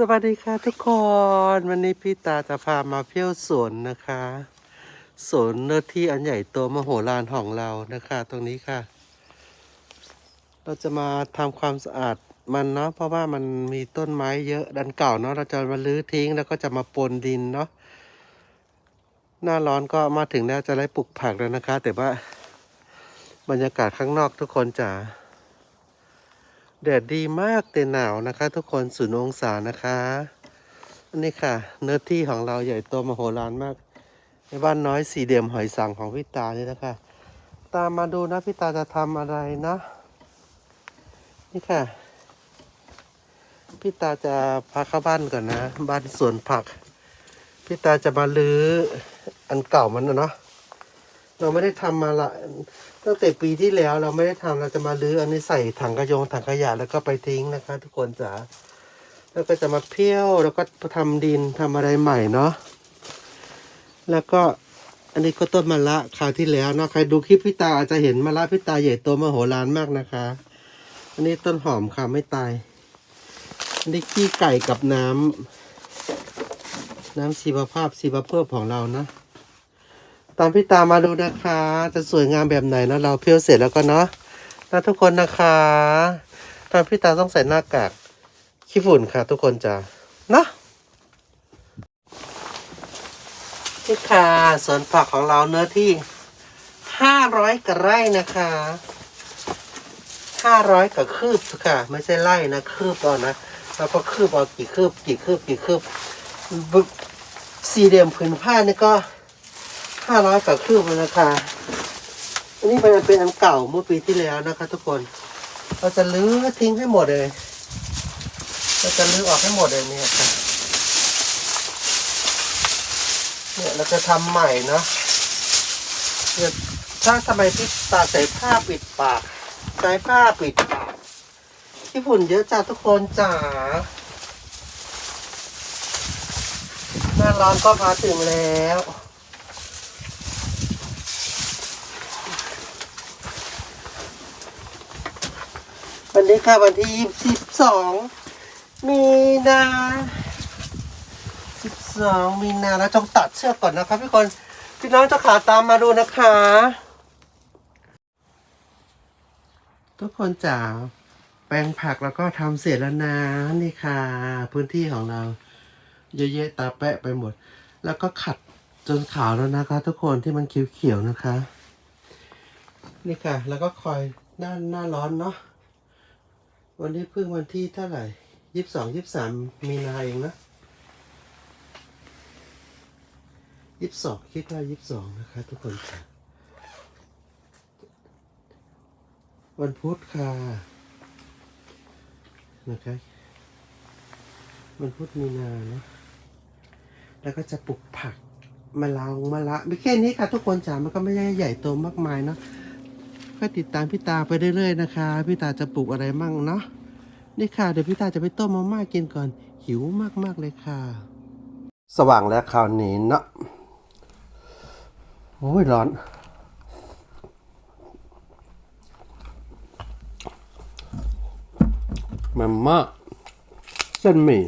สวัสดีค่ะทุกคน วันนี้พี่ตาจะพามาเที่ยวสวนนะคะสวนเนื้อที่อันใหญ่โตมโหฬารของเรานะคะ ตรงนี้ค่ะ เราจะมาทำความสะอาดมันเนาะเพราะว่ามันมีต้นไม้เยอะดันเก่าเนาะเราจะมาลื้อทิ้งแล้วก็จะมาปนดินเนาะหน้าร้อนก็มาถึงแล้วจะได้ปลูกผักแล้วนะคะ แต่ว่าบรรยากาศข้างนอกทุกคนจะ แดดดีมากแต่หนาวนะคะ ทุกคนศูนย์องศานะคะอันนี้ค่ะ เนื้อที่ของเราใหญ่โตมโหฬารมาก ในบ้านน้อยสี่เหลี่ยมหอยสังของพี่ตานี่นะคะ ตามมาดูนะพี่ตาจะทำอะไรนะ นี่ค่ะพี่ตาจะพาเข้าบ้านก่อนนะ บ้านสวนผักพี่ตาจะมาลื้ออันเก่ามันนะเนาะเราไม่ได้ทำมาละ ตั้งแต่ปีที่แล้วเราไม่ได้ทำเราจะมาลื้ออันนี้ใส่ถังกระยงถังขยะแล้วก็ไปทิ้งนะคะ ทุกคนจ๋าแล้วก็จะมาเพี้ยวแล้วก็ทำดินทำอะไรใหม่เนาะแล้วก็อันนี้ก็ต้นมะละคราวที่แล้วเนาะใครดูคลิปพี่ตาอาจจะเห็นมะละพี่ตาใหญ่โตมโหฬารมากนะคะ อันนี้ต้นหอมค่ะไม่ตายอันนี้ขี้ไก่กับน้ำน้ำชีวภาพชีวเพื่อของเรานะ ตามพี่ตามาดูนะคะ จะสวยงามแบบไหนนะเราเพียวเสร็จแล้วก็เนาะนะทุกคนนะคะตามพี่ตาต้องใส่หน้ากากขี้ฝุ่นค่ะ ทุกคนจ้ะเนาะนี่ค่ะสวนผักของเราเนื้อที่ห้าร้อยกว่าไร่นะคะห้าร้อยกว่าคืบค่ะ ไม่ใช่ไร่นะคืบเอานะแล้วก็คืบเอากี่คืบกี่คืบกี่คืบสี่เหลี่ยมผืนผ้านี่ก็ ห้าร้อยกว่าคืบแล้วนะคะอันนี้มันเป็นอันเก่าเมื่อปีที่แล้วนะคะทุกคน เราจะลื้อทิ้งให้หมดเลย เราจะลื้อออกให้หมดเลยเนี่ยค่ะเนี่ยเราจะทำใหม่เนาะเนี่ยถ้าทำไมพี่ตาใส่ผ้าปิดปาก ใส่ผ้าปิดปากที่ฝุ่นเยอะจ้าทุกคนจ๋าหน้าร้อนก็มาถึงแล้ว นนี้ค่ะวันที่สิบสองมีนาสิบสองมีนาแล้วต้องตัดเชือกก่อนนะครับพี่คนพี่น้องจะขาตามมาดูนะคะ ทุกคนจ๋าแปลงผักแล้วก็ทำเสร็จแล้วนะนี่ค่ะ พื้นที่ของเรา เยอะแยะตาแปะไปหมด แล้วก็ขัดจนขาวแล้วนะคะ ทุกคนที่มันเขียวๆนะคะ นี่ค่ะ แล้วก็คอยหน้าหน้าร้อนเนาะ วันนี้เพิ่งวันที่เท่าไหร่ยี่สิบสองยี่สิบสามมีนาเองนะยี่สิบสองคิดว่ายี่สิบสองนะคะทุกคนค่ะวันพุธค่ะนะคะวันพุธมีนาเนาะแล้วก็จะปลูกผักมะลาวมะละไม่แค่นี้ค่ะทุกคนจ๋ามันก็ไม่ใช่ใหญ่โตมากมายเนาะ ก็ติดตามพี่ตาไปเรื่อยๆนะคะ พี่ตาจะปลูกอะไรมั่งเนาะนี่ค่ะ เดี๋ยวพี่ตาจะไปต้มมาม่ากินก่อน หิวมากๆเลยค่ะ สว่างแล้วคราวนี้เนาะโอ้ยร้อนมาม่าเส้นหมี่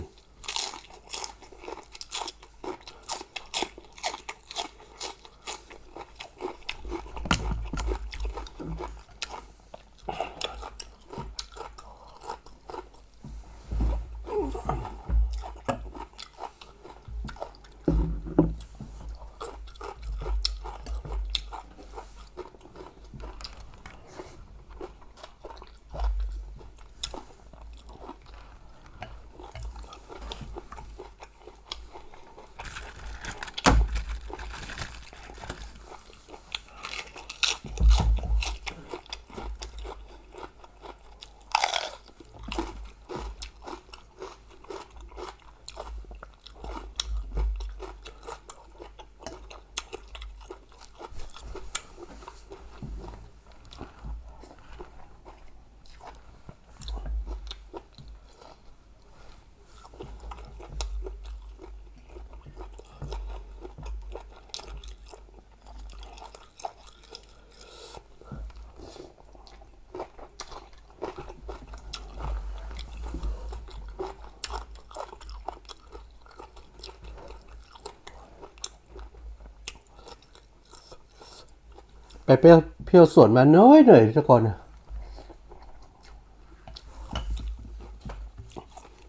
ไปเปรี้ยวเพี้ยวสวนมาน้อยหน่อยทุกคน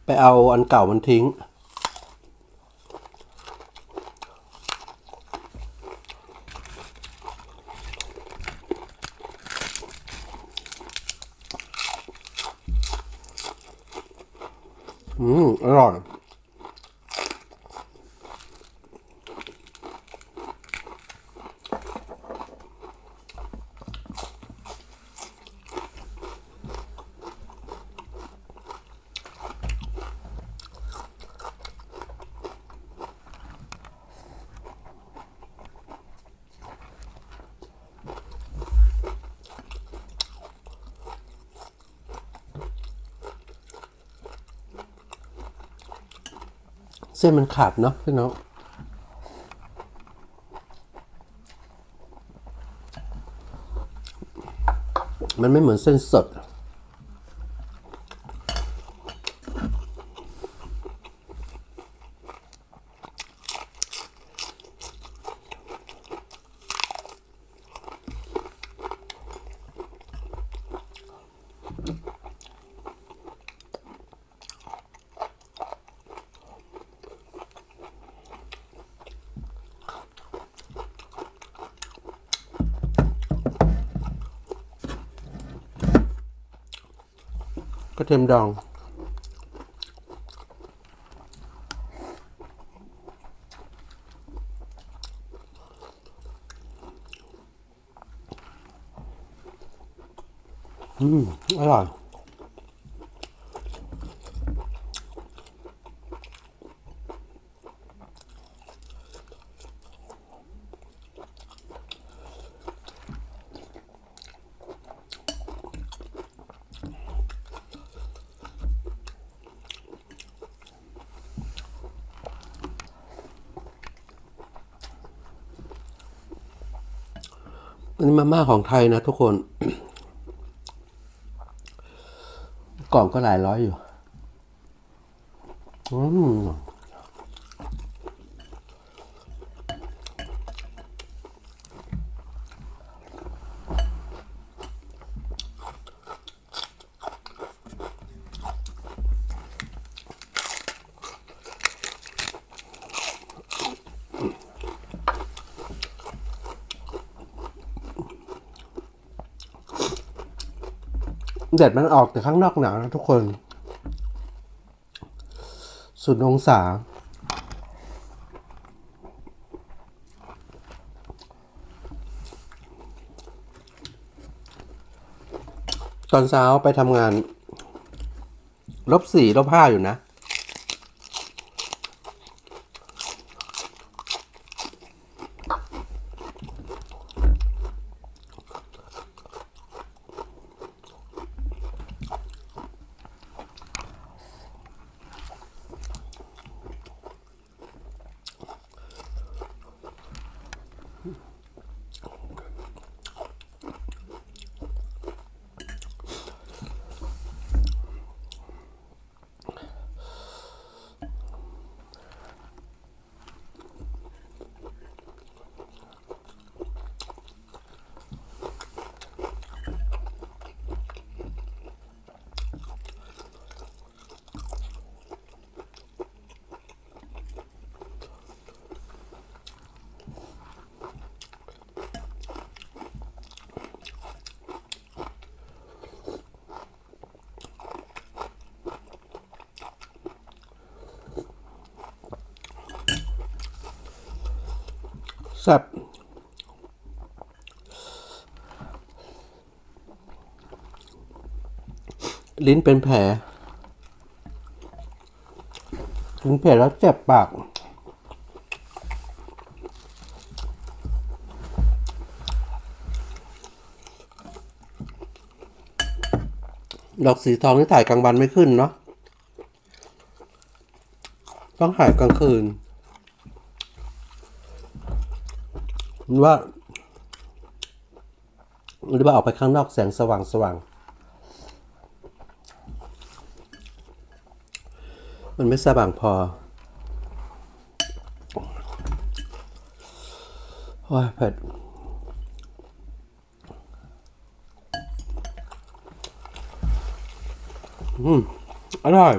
ไปเอาอันเก่ามันทิ้ง อืม อร่อย เส้นมันขาดเนาะพี่น้องมันไม่เหมือนเส้นสด กระเทียมดอง อืม อร่อย อั นนี้มาม่าของไทยนะทุกคน กล่องก็หลายร้อยอยู่ อืม แดดมันออกแต่ข้างนอกหนาวนะทุกคนสุดองศา ตอนเช้าไปทำงาน ลบสี่ลบห้าอยู่นะ ซ่บลิ้นเป็นแผลลิ้นแผลแล้วเจ็บปาก ดอกสีทองที่ถ่ายกลางวันไม่ขึ้นเนาะ ต้องถ่ายกลางคืน ว่า หรือว่าออกไปข้างนอกแสงสว่างสว่าง มันไม่สว่างพอโอ้ยเผ็ดอืมอร่อย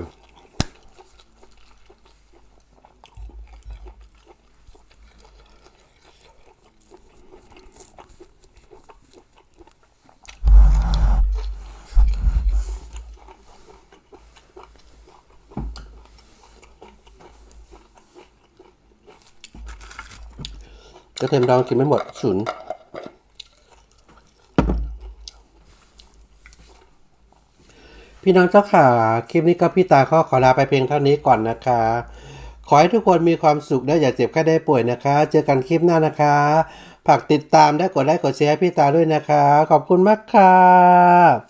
กระเทียมดองกินไม่หมดฉุนพี่น้องเจ้าขาคลิปนี้ก็พี่ตาก็ขอลาไปเพียงเท่านี้ก่อนนะคะ ขอให้ทุกคนมีความสุขและอย่าเจ็บแค่ได้ป่วยนะคะ เจอกันคลิปหน้านะคะฝากติดตามและกดไลค์กดแชร์พี่ตาด้วยนะคะ ขอบคุณมากค่ะ